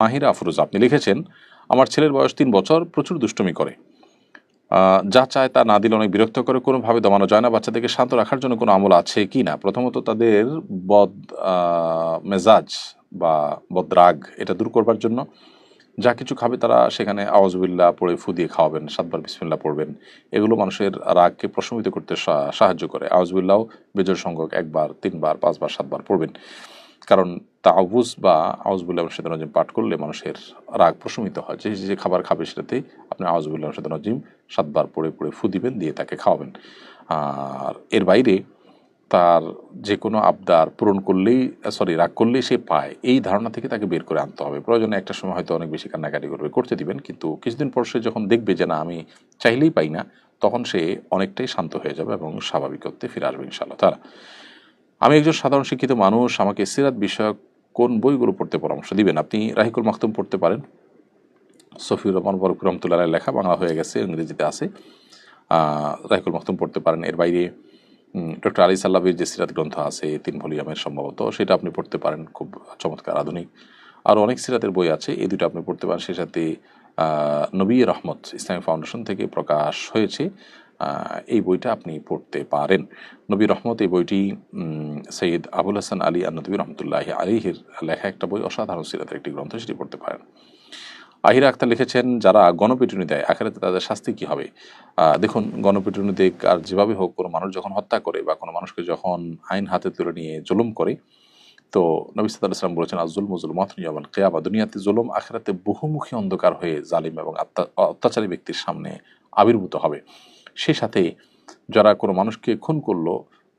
মাহিরা আফরোজ, আপনি লিখেছেন, আমার ছেলের বয়স তিন বছর, প্রচুর দুষ্টুমি করে। যা চায় তা না দিলে অনেক বিরক্ত করে, কোনোভাবে দমানো যায় না, বাচ্চাদেরকে শান্ত রাখার জন্য কোনো আমল আছে কি না? প্রথমত তাদের বদ মেজাজ বা বদরাগ এটা দূর করবার জন্য যা কিছু খাবে তারা সেখানে আওয়াজবিল্লা পড়ে ফু দিয়ে খাওয়াবেন, সাতবার বিসমিল্লা পড়বেন। এগুলো মানুষের রাগকে প্রশমিত করতে সাহায্য করে। আওয়াজবিল্লাও বেজর সংখ্যক একবার, তিনবার, পাঁচবার, সাতবার পড়বেন। কারণ তাউবুস বা আউজবুল্লাহ রশিদ নজিম পাঠ করলে মানুষের রাগ প্রশমিত হয়। যে যে খাবার খাবে সেটাতেই আপনি আউজবুল্লাহ রশিদ নজিম সাতবার পড়ে পড়ে ফু দিবেন, দিয়ে তাকে খাওয়াবেন। আর এর বাইরে তার যে কোনো আবদার পূরণ করলেই, সরি, রাগ করলেই সে পায়। এই ধারণা থেকে তাকে বের করে আনতে হবে। প্রয়োজনে একটা সময় হয়তো অনেক বেশি কান্নাকাটি করবে, করতে দিবেন। কিন্তু কিছুদিন পর সে যখন দেখবে যে না, আমি চাইলেই পাই না, তখন সে অনেকটাই শান্ত হয়ে যাবে এবং স্বাভাবিকত্বে ফিরে আসবে ইনশাআল্লাহ তারা আমি একজন সাধারণ শিক্ষিত মানুষ, আমাকে সিরাত বিষয়ক কোন বইগুলো পড়তে পরামর্শ দিবেন? আপনি রাহিকুল মাহতুম পড়তে পারেন। সফিউর রহমান বরক রহমতুল্লাহ লেখা বাংলা হয়ে গেছে, ইংরেজিতে আছে। রাহিকুল মাহতুম পড়তে পারেন। এর বাইরে ডক্টর আলী সাল্লাবির যে সিরাত গ্রন্থ আছে, তিন ভলিউমের সম্ভবত, সেটা আপনি পড়তে পারেন। খুব চমৎকার, আধুনিক। আরও অনেক সিরাতের বই আছে, এই দুটো আপনি পড়তে পারেন। সেই সাথে নবী রহমত ইসলামী ফাউন্ডেশন থেকে প্রকাশ হয়েছে। এই বইটা আপনি পড়তে পারেন। নবী রহমত এই বইটি সৈয়দ আবুল হাসান আলী আর নবী রহমতুল্লাহ আলিহির লেখা একটা বই, অসাধারণ সিরাতের একটি গ্রন্থ, সেটি পড়তে পারেন। আহিরা আক্তার লিখেছেন, যারা গণপিটুনি দেয়, আখেরাতে তাদের শাস্তি কি হবে? দেখুন, গণপিটুনি দিক আর যেভাবে হোক, কোনো মানুষ যখন হত্যা করে বা কোনো মানুষকে যখন আইন হাতে তুলে নিয়ে জুলুম করে, তো নবী সাল্লাহ সাল্লাম বলেছেন আজুল মজুল মাতনিয়ামান কেয়াবা দুনিয়াতে জুলুম আখেরাতে বহুমুখী অন্ধকার হয়ে জালিম এবং অত্যাচারী ব্যক্তির সামনে আবির্ভূত হবে। সেই সাথে যারা কোনো মানুষকে খুন করল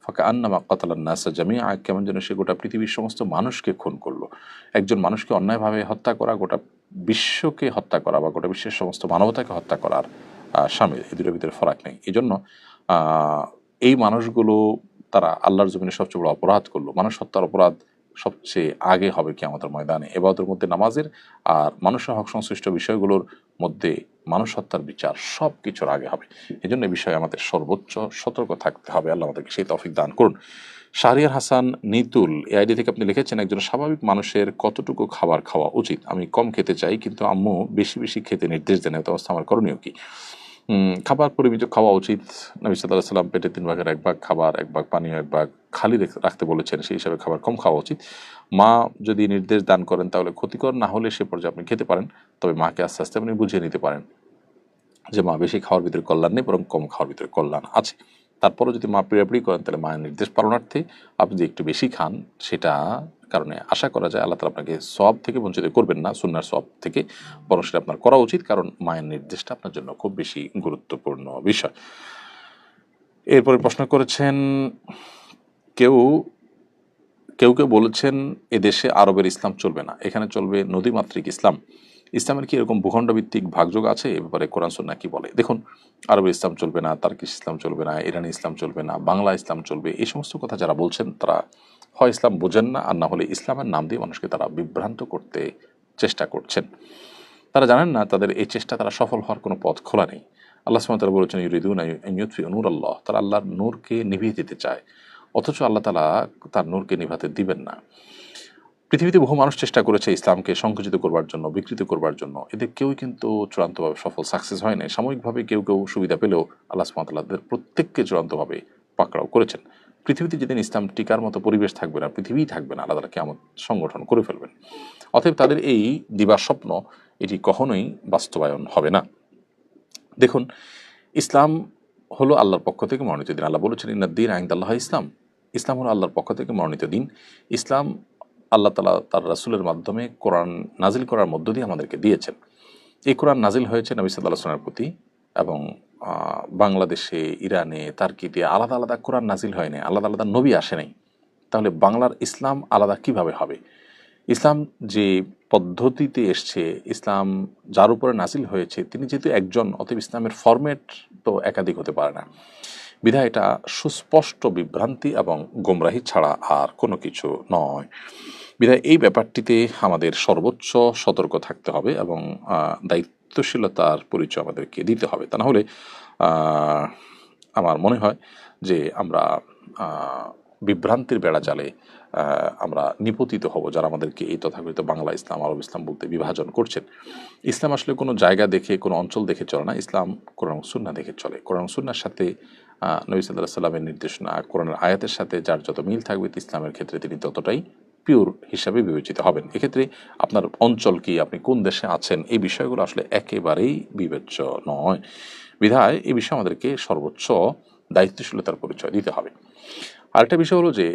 ফাঁকা আন্নামা কতালান নাসা জামিয়া কেমন যেন সে গোটা পৃথিবীর সমস্ত মানুষকে খুন করল। একজন মানুষকে অন্যায়ভাবে হত্যা করা, গোটা বিশ্বকে হত্যা করা বা গোটা বিশ্বের সমস্ত মানবতাকে হত্যা করার সামিল। এই দুটোর ভিতরে ফরাক নেই। এই জন্য এই মানুষগুলো তারা আল্লাহর জমিনে সবচেয়ে বড় অপরাধ করল। মানুষ হত্যার অপরাধ সবচেয়ে আগে হবে কি আমাদের ময়দানে। এবাদতের মধ্যে নামাজের আর মানুষের হক সংশ্লিষ্ট বিষয়গুলোর মধ্যে মানুষ হত্যার বিচার সব কিছুর আগে হবে। এই জন্য এই বিষয়ে আমাদের সর্বোচ্চ সতর্ক থাকতে হবে। আল্লাহ আমাদেরকে সেই তফিক দান করুন। শাহরিয়ার হাসান নিতুল, এই আইডি থেকে আপনি লিখেছেন, একজন স্বাভাবিক মানুষের কতটুকু খাবার খাওয়া উচিত? আমি কম খেতে চাই, কিন্তু আম্মু বেশি বেশি খেতে নির্দেশ দেন। এত অবস্থা আমার করণীয় কি? খাবার পরিমিত খাওয়া উচিত। নবী সাল্লাহ সাল্লাম পেটে তিন ভাগের এক ভাগ খাবার, এক ভাগ পানীয়, এক ভাগ খালি রাখতে বলেছেন। সেই হিসাবে খাবার কম খাওয়া উচিত। মা যদি নির্দেশ দান করেন তাহলে ক্ষতিকর না হলে সে পর্যায়ে আপনি খেতে পারেন। তবে মাকে আস্তে আস্তে আপনি বুঝিয়ে নিতে পারেন যে, মা বেশি খাওয়ার ভিতরে কল্যাণ নেই, বরং কম খাওয়ার ভিতরে কল্যাণ আছে। তারপরে যদি মা পিড়াপিড়ি করেন, তাহলে মায়ের নির্দেশ পালনার্থে আপনি যদি একটু বেশি খান, সেটা কারণে আশা করা যায় আল্লাহ তালা আপনাকে সব থেকে বঞ্চিত করবেন না, সুন্নার সব থেকে। বরং সেটা আপনার করা উচিত, কারণ মায়ের নির্দেশটা আপনার জন্য খুব বেশি গুরুত্বপূর্ণ বিষয়। এরপরে প্রশ্ন করেছেন, কেউ কেউ কেউ বলেছেন, এদেশে আরবের ইসলাম চলবে না। এখানে চলবে নদীমাতৃক ইসলাম। ইসলামের কি এরকম ভূখণ্ড ভিত্তিক ভাগযোগ আছে? এ ব্যাপারে কোরআন সন্না কি বলে? দেখুন, আরবের ইসলাম চলবে না, তার্কিশ ইসলাম চলবে না, ইরানি ইসলাম চলবে না, বাংলা ইসলাম চলবে, এই সমস্ত কথা যারা বলছেন তারা হয় ইসলাম বোঝেন না, আর না হলে ইসলামের নাম দিয়ে মানুষকে তারা বিভ্রান্ত করতে চেষ্টা করছেন। তারা জানেন না, তাদের এই চেষ্টা তারা সফল হওয়ার কোনো পথ খোলা নেই। আল্লাহ ওয়া তাআলা বলেছেন, ইউরিদুন ইউতফি নূর আল্লাহ তারা আল্লাহর নূরকে নিভিয়ে দিতে চায়। অথচ আল্লাহ তালা তার নূরকে নিভাতে দিবেন না। পৃথিবীতে বহু মানুষ চেষ্টা করেছে ইসলামকে সংকুচিত করবার জন্য, বিকৃত করবার জন্য। এদের কেউই কিন্তু চূড়ান্তভাবে সফল সাকসেস হয় নাই সাময়িকভাবে কেউ কেউ সুবিধা পেলেও আল্লাহ সুমতাল্লাহদের প্রত্যেককে চূড়ান্তভাবে পাকড়াও করেছেন। পৃথিবীতে যেদিন ইসলাম টিকার মতো পরিবেশ থাকবে না, পৃথিবীই থাকবে না তালা কেমন সংগঠন করে ফেলবেন। অতএব তাদের এই দিবার স্বপ্ন, এটি কখনোই বাস্তবায়ন হবে না। দেখুন, ইসলাম হলো আল্লাহর পক্ষ থেকে মনোনীত দিন। আল্লাহ বলেছেন ইন্দিন আইন আল্লাহ ইসলাম। ইসলাম হলো আল্লাহর পক্ষ থেকে মনোনীত দিন। ইসলাম আল্লাহ তালা তার রাসুলের মাধ্যমে কোরআন নাজিল করার মধ্য দিয়ে আমাদেরকে দিয়েছেন। এই কোরআন নাজিল হয়েছে নবী সাল্লাহ আসলামের প্রতি এবং বাংলাদেশে, ইরানে, তার্কিতে আলাদা আলাদা কোরআন নাজিল হয়নি, আলাদা আলাদা নবী আসে নাই। তাহলে বাংলার ইসলাম আলাদা কীভাবে হবে? ইসলাম যে পদ্ধতিতে এসছে, ইসলাম যার উপরে নাজিল হয়েছে, তিনি যেহেতু একজন, অতএব ইসলামের ফরম্যাট তো একাধিক হতে পারে না। বিধায় এটা সুস্পষ্ট বিভ্রান্তি এবং গোমরাহি ছাড়া আর কোনো কিছু নয়। বিধায় এই ব্যাপারটিতে আমাদের সর্বোচ্চ সতর্ক থাকতে হবে এবং দায়িত্বশীলতার পরিচয় আমাদেরকে দিতে হবে। তা না হলে আমার মনে হয় যে আমরা বিভ্রান্তির বেড়া জালে আমরা নিপতিত হব যারা আমাদেরকে এই তথাকথিত বাংলা ইসলাম, আরব ইসলাম বলতে বিভাজন করছেন। ইসলাম আসলে কোনো জায়গা দেখে, কোনো অঞ্চল দেখে চলে না। ইসলাম কোরআন সুন্না দেখে চলে। কোরআন সুন্নার সাথে নবী সাল্লাহ সাল্লামের নির্দেশনা, কোরআনের আয়াতের সাথে যার যত মিল থাকবে, ইসলামের ক্ষেত্রে তিনি ততটাই পিওর হিসাবে বিবেচিত হবেন। এক্ষেত্রে আপনার অঞ্চল কি, আপনি কোন দেশে আছেন, এই বিষয়গুলো আসলে একেবারেই বিবেচ্য নয়। বিধায় এই বিষয়ে আমাদেরকে সর্বোচ্চ দায়িত্বশীলতার পরিচয় দিতে হবে। আরেকটা বিষয় হলো যে,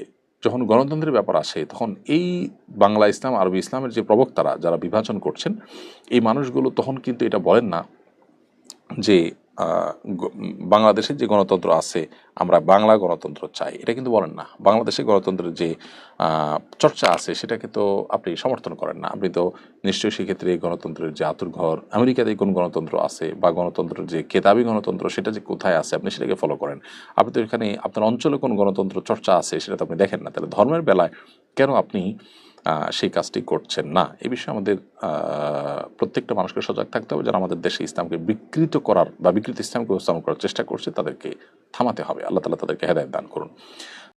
যখন গণতন্ত্রের ব্যাপার আসে, তখন এই বাংলা ইসলাম, আরবি ইসলামের যে প্রবক্তারা যারা বিভাজন করছেন, এই মানুষগুলো তখন কিন্তু এটা বলেন না যে বাংলাদেশের যে গণতন্ত্র আছে, আমরা বাংলা গণতন্ত্র চাই। এটা কিন্তু বলেন না। বাংলাদেশে গণতন্ত্রের যে চর্চা আছে, সেটাকে তো আপনি সমর্থন করেন না। আপনি তো নিশ্চয়ই সেক্ষেত্রে গণতন্ত্রের যে আতুরঘর আমেরিকাতে কোন গণতন্ত্র আছে বা গণতন্ত্রের যে কেতাবি গণতন্ত্র, সেটা যে কোথায় আছে, আপনি সেটাকে ফলো করেন। আপনি তো এখানে আপনার অঞ্চলে কোন গণতন্ত্র চর্চা আছে, সেটা তো আপনি দেখেন না। তাহলে ধর্মের বেলায় কেন আপনি সেই কাজটি করছেন না। এ বিষয়ে আমাদের প্রত্যেকটা মানুষকে সজাগ থাকতে হবে যারা আমাদের দেশে ইসলামকে বিকৃত করার বা বিকৃত ইসলামকে উপস্থাপন করার চেষ্টা করছে, তাদেরকে থামাতে হবে। আল্লাহ তালা তাদেরকে হেদায়ত দান করুন।